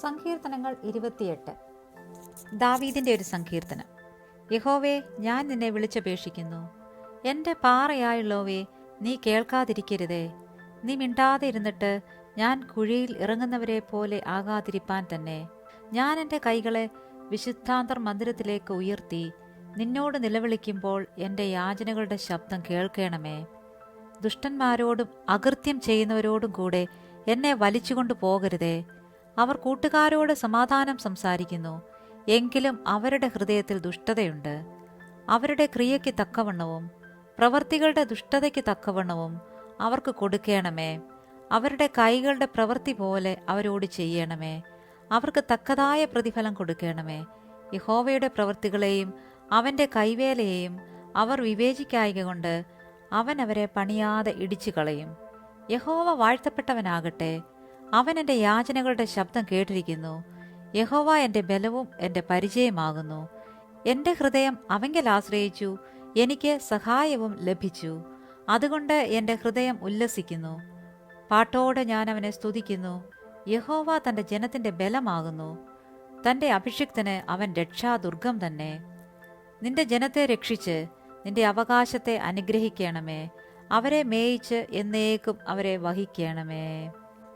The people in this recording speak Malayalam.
സങ്കീർത്തനങ്ങൾ ഇരുപത്തിയെട്ട്. ദാവീദിന്റെ ഒരു സങ്കീർത്തനം. യഹോവേ ഞാൻ നിന്നെ വിളിച്ചപേക്ഷിക്കുന്നു. എന്റെ പാറയായുള്ളോവേ നീ കേൾക്കാതിരിക്കരുതേ. നീ മിണ്ടാതെ ഇരുന്നിട്ട് ഞാൻ കുഴിയിൽ ഇറങ്ങുന്നവരെ പോലെ ആകാതിരിപ്പാൻ തന്നെ. ഞാൻ എന്റെ കൈകളെ വിശുദ്ധാന്തർ മന്ദിരത്തിലേക്ക് ഉയർത്തി നിന്നോട് നിലവിളിക്കുമ്പോൾ എന്റെ യാചനകളുടെ ശബ്ദം കേൾക്കണമേ. ദുഷ്ടന്മാരോടും അകൃത്യം ചെയ്യുന്നവരോടും കൂടെ എന്നെ വലിച്ചുകൊണ്ടു പോകരുതേ അവർ കൂട്ടുകാരോട് സമാധാനം സംസാരിക്കുന്നു. എങ്കിലും അവരുടെ ഹൃദയത്തിൽ ദുഷ്ടതയുണ്ട്. അവരുടെ ക്രിയയ്ക്ക് തക്കവണ്ണവും പ്രവർത്തികളുടെ ദുഷ്ടതയ്ക്ക് തക്കവണ്ണവും അവർക്ക് കൊടുക്കണമേ. അവരുടെ കൈകളുടെ പ്രവൃത്തി പോലെ അവരോട് ചെയ്യണമേ. അവർക്ക് തക്കതായ പ്രതിഫലം കൊടുക്കണമേ. യഹോവയുടെ പ്രവൃത്തികളെയും അവന്റെ കൈവേലയെയും അവർ വിവേചിക്കായക കൊണ്ട് അവൻ അവരെ പണിയാതെ ഇടിച്ചു കളയും യഹോവ വാഴ്ത്തപ്പെട്ടവനാകട്ടെ. അവൻ എന്റെ യാചനകളുടെ ശബ്ദം കേട്ടിരിക്കുന്നു. യഹോവ എന്റെ ബലവും എന്റെ പരിചയമാകുന്നു. എന്റെ ഹൃദയം അവങ്കൽ ആശ്രയിച്ചു എനിക്ക് സഹായവും ലഭിച്ചു. അതുകൊണ്ട് എന്റെ ഹൃദയം ഉല്ലസിക്കുന്നു. പാട്ടോടെ ഞാൻ അവനെ സ്തുതിക്കുന്നു. യഹോവ തന്റെ ജനത്തിന്റെ ബലമാകുന്നു. തന്റെ അഭിഷിക്തന് അവൻ രക്ഷാദുർഗം തന്നെ. നിന്റെ ജനത്തെ രക്ഷിച്ച് നിന്റെ അവകാശത്തെ അനുഗ്രഹിക്കണമേ. അവരെ മേയിച്ച് എന്നേക്കും അവരെ വഹിക്കണമേ.